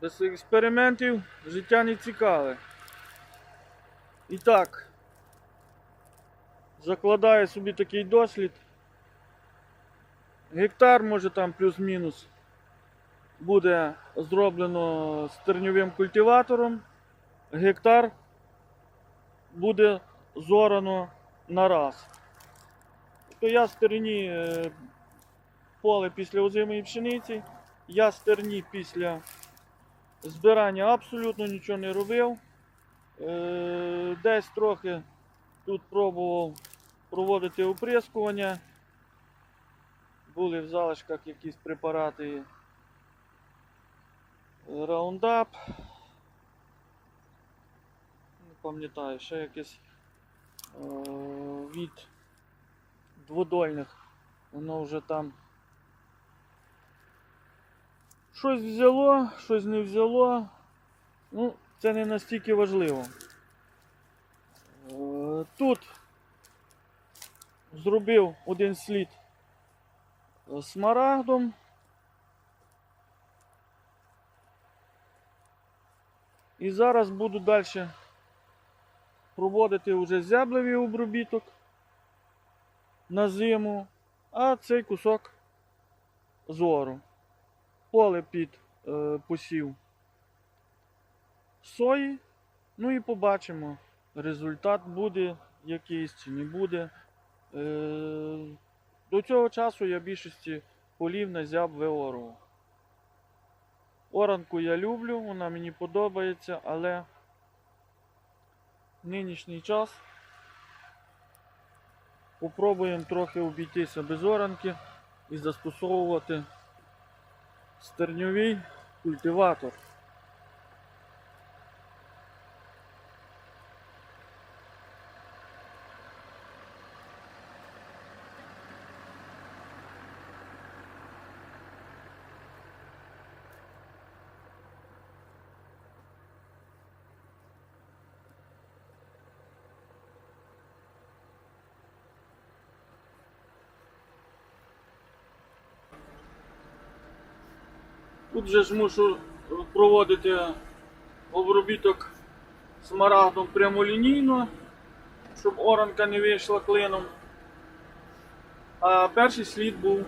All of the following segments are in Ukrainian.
Без експериментів життя не цікаве. І так, закладаю собі такий дослід. Гектар, може там плюс-мінус, буде зроблено стерньовим культиватором. Гектар буде зорано на раз. То я стерні е, поле після озимої пшениці, я стерні після збирання абсолютно нічого не робив. Е, Десь трохи тут пробував проводити оприскування. Були в залишках якісь препарати Roundup. Не пам'ятаю, ще якийсь е, від дводольних. Воно вже там щось взяло, щось не взяло. Ну, це не настільки важливо. Е, Тут зробив один слід смарагдом. І зараз буду далі проводити вже зяблевий обробіток на зиму, а цей кусок зору. Поле під е, посів сої. Ну і побачимо, результат буде якийсь чи не буде. Е, до цього часу я більшості полів на зяб виорував. Оранку я люблю, вона мені подобається, але в нинішній час попробуємо трохи обійтися без оранки і застосовувати стерньовий культиватор. Тут же ж мушу проводити обробіток смарагдом прямолінійно, щоб оранка не вийшла клином. А перший слід був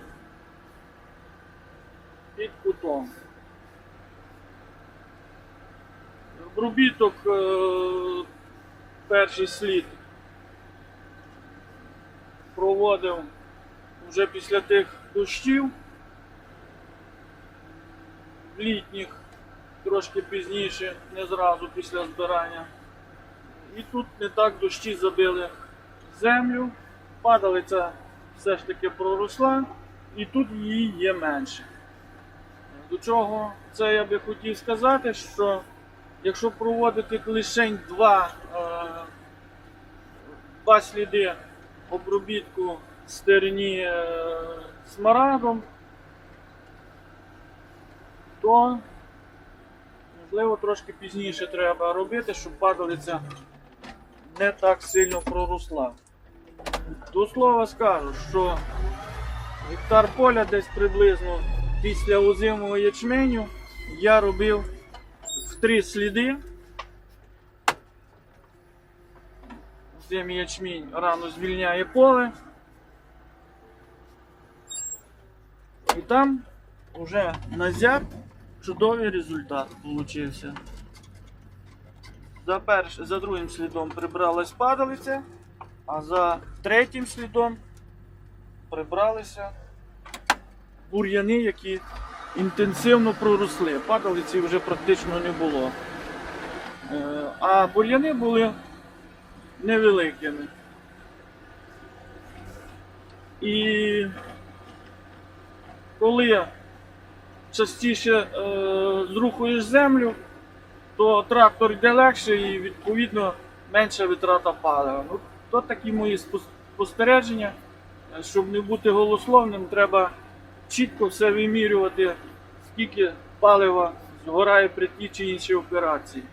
під кутом. Обробіток е, перший слід проводив вже після тих дощів літніх, трошки пізніше, не зразу після збирання. І тут не так дощі забили землю, падалиця все ж таки проросла, і тут її є менше. До чого це я би хотів сказати, що якщо проводити лише два, е, два сліди обробітку стерні е, смарагдом, то можливо трошки пізніше треба робити, щоб падалиця не так сильно проросла. До слова скажу, що гектар поля десь приблизно після озимого ячменю я робив в три сліди. Озимий ячмінь рано звільняє поле. І там вже на зяб чудовий результат получився. За, перш, за другим слідом прибралась падалиця, а за третім слідом прибралися бур'яни, які інтенсивно проросли. Падалиці вже практично не було. Е, А бур'яни були невеликими. І коли частіше е, зрухуєш землю, то трактор йде легше і відповідно менша витрата палива. Ну, то такі мої спостереження. Е, Щоб не бути голословним, треба чітко все вимірювати, скільки палива згорає при тій чи іншій операції.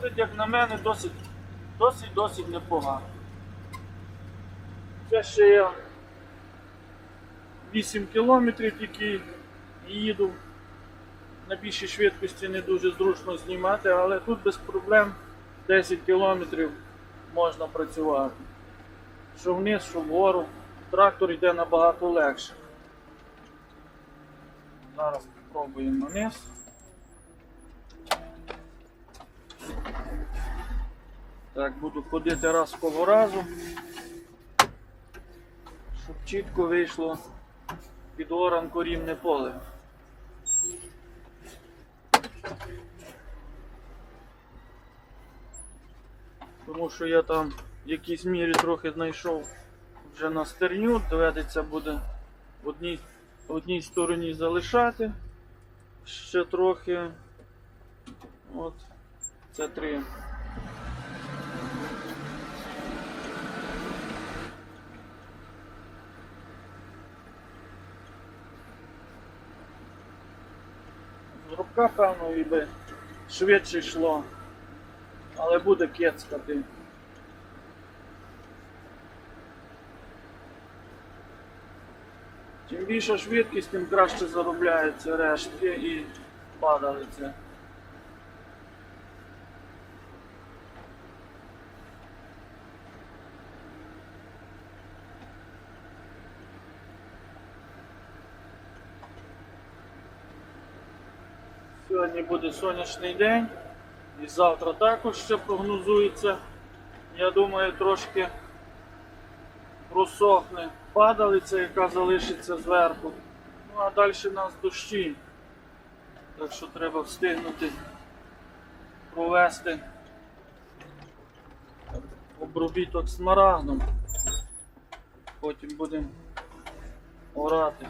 Виходить, як на мене, досить досить досить непогано. Це ще я 8 кілометрів тільки їду. На більшій швидкості не дуже зручно знімати, але тут без проблем 10 кілометрів можна працювати. Що вниз, що вгору. Трактор йде набагато легше. Зараз спробуємо вниз. Так, буду ходити раз по разу, щоб чітко вийшло під оранку рівне поле. Тому що я там в якійсь мірі трохи знайшов вже на стерню, доведеться буде в одній, в одній стороні залишати ще трохи. От, це три. Зробка, певно, і би швидше йшло, але буде кецкати. Чим більша швидкість, тим краще заробляються рештки і падалиця. Сьогодні буде сонячний день і завтра також ще прогнозується. Я думаю, трошки просохне падалиця, яка залишиться зверху. Ну а далі у нас дощі. Так що треба встигнути провести обробіток смарагдом. Потім будемо орати.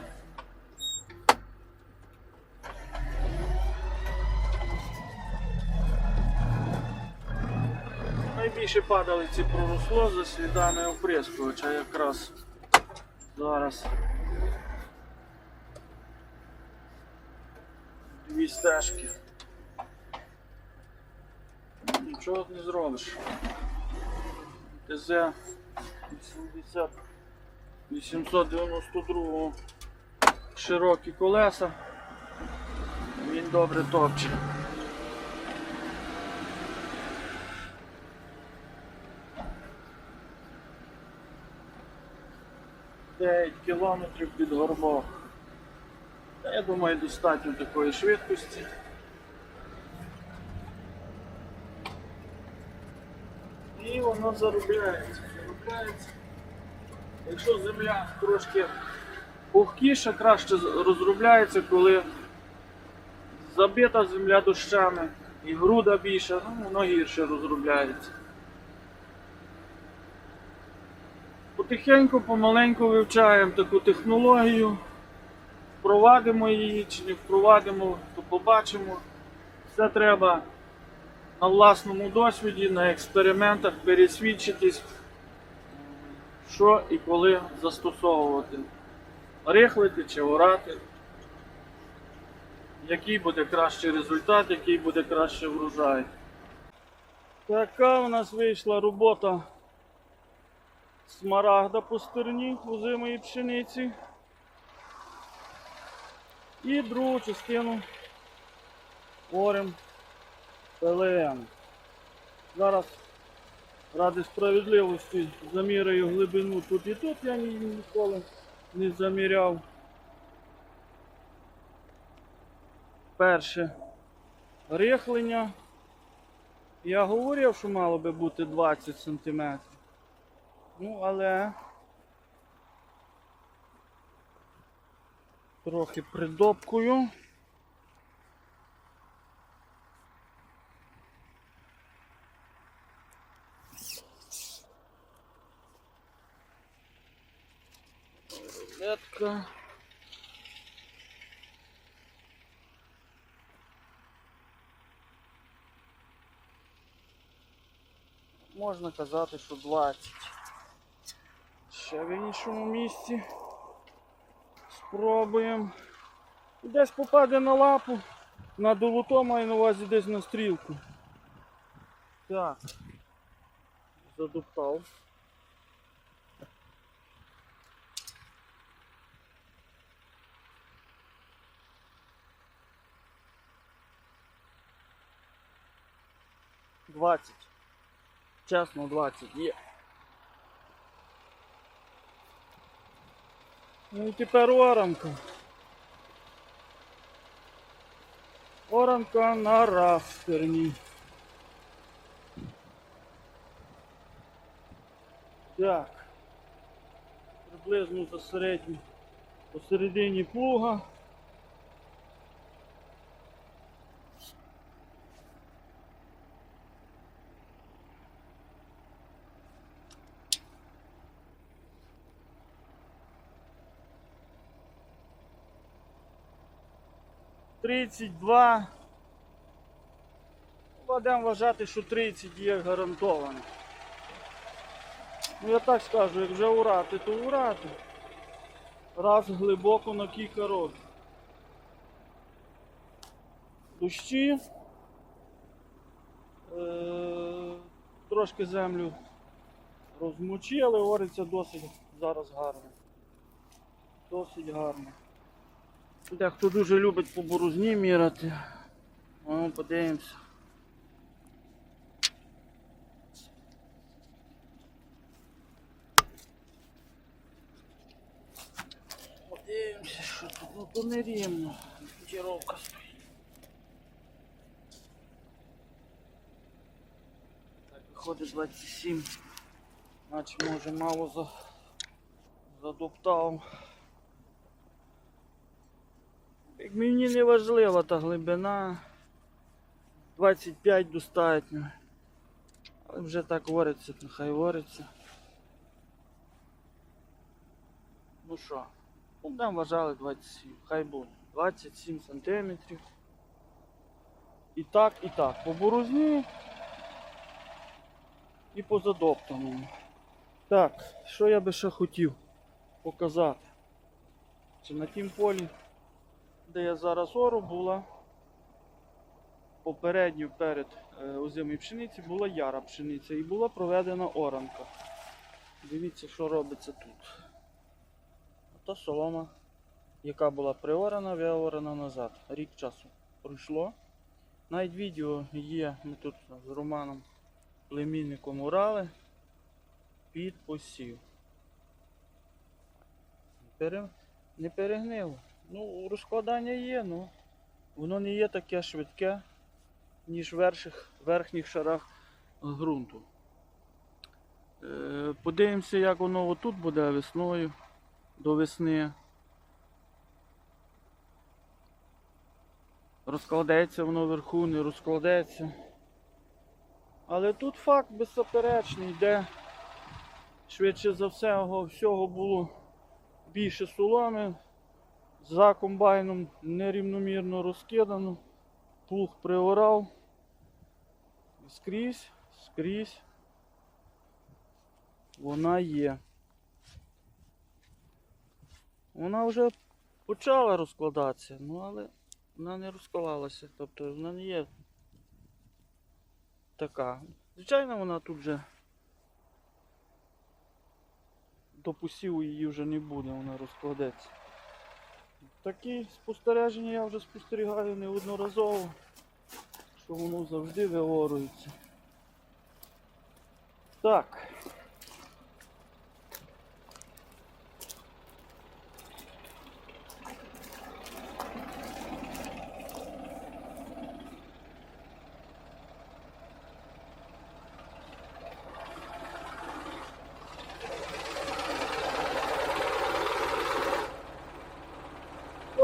Найбільше падалиці проросло за слідами оприскувача якраз зараз. Дві стежки. Нічого не зробиш. ТЗ 80 892 широкі колеса. Він добре топче. Дев'ять кілометрів під горбок. Та Я думаю, достатньо такої швидкості. І воно заробляється. заробляється. Якщо земля трошки пухкіша, краще розробляється, коли забита земля дощами і груда більша, ну воно гірше розробляється. Потихеньку, помаленьку вивчаємо таку технологію, впровадимо її чи не впровадимо, то побачимо. Все треба на власному досвіді, на експериментах пересвідчитись, що і коли застосовувати. Рихлити чи орати. Який буде кращий результат, який буде краще врожай. Така у нас вийшла робота смарагда по стерні озимої пшениці. І другу частину орем ПЛМ. Зараз ради справедливості заміряю глибину тут і тут, я ні- ніколи не заміряв. Перше рихлення. Я говорив, що мало би бути 20 см. Ну, але трохи придопкую. Рулетка. Можна казати, що 20. Ще в іншому місці. Спробуємо. Десь попаде на лапу, на долото маю на увазі десь на стрілку. Так. Задуптав. Двадцять. Чесно, двадцять є. Ну і тепер оранка. Оранка на растерні. Так. Приблизно посередині, посередині плуга. Тридцять два. Будемо вважати, що 30 є гарантовано. Ну я так скажу, як вже урати, то урати. Раз глибоко на кілька років. Дощі. Е- трошки землю розмочили, ориться досить зараз гарно. Досить гарно. Дехто дуже любить по борозні міряти. О, подивимося. Подивимося, що тут. Ну то не рівно. Тіровка стоїть. Так, виходить 27. Наче може мало за... задоптав. Як мені не важлива та глибина. 25 достатньо. Але вже так вариться, нехай вариться. Ну що, ну вважали 27, хай буде. 27 сантиметрів. І так, і так. По борозні і по задоптаному. Так, що я би ще хотів показати? Чи на тім полі, де я зараз ору була, попередньо перед е, озимої пшениці була яра пшениця і була проведена оранка. Дивіться, що робиться тут. Ото солома, яка була приорана, виорана назад. Рік часу пройшло. Навіть відео є, ми тут з Романом племінником урали під посів. Не перегнило. Ну, розкладання є, ну воно не є таке швидке, ніж в верших, верхніх шарах ґрунту. Е, подивимося, як воно отут буде весною до весни. Розкладеться воно вверху, не розкладеться. Але тут факт беззаперечний, де швидше за всього всього було більше соломи, за комбайном нерівномірно розкидано, плуг приорав скрізь, скрізь вона є. Вона вже почала розкладатися, ну але вона не розклалася, тобто вона не є така. Звичайно, вона тут вже до посіву її вже не буде, вона розкладеться. Такі спостереження я вже спостерігаю неодноразово, що воно завжди виворується. Так.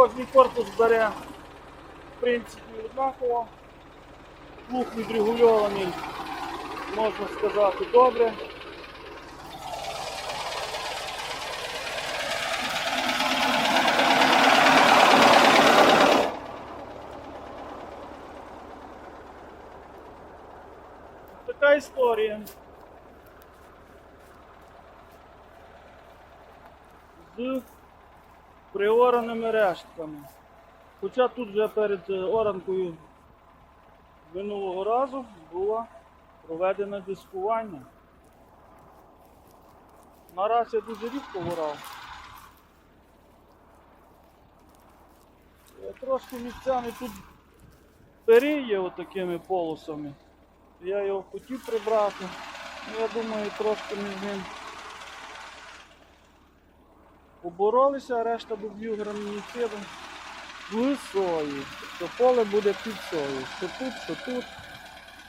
Кожний корпус бере в принципі однаково. Плуг відрегульований, можна сказати, добре. Така історія. З приораними рештками. Хоча тут вже перед е, оранкою минулого разу була проведене дискування. Нараз я дуже рідко ворав. Трошки місцями тут періє отакими полосами. Я його хотів прибрати. Я думаю, трошки з ним поборолися, а решта доб'ю грамініцидом з сою. Тобто поле буде під сою. Що тут, що тут.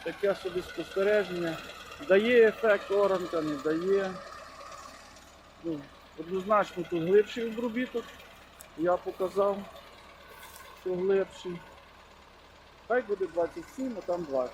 Таке собі спостереження. Дає ефект оранка, не дає. Ну, однозначно тут глибший обробіток. Я показав, що глибший. Хай буде 27, а там 20.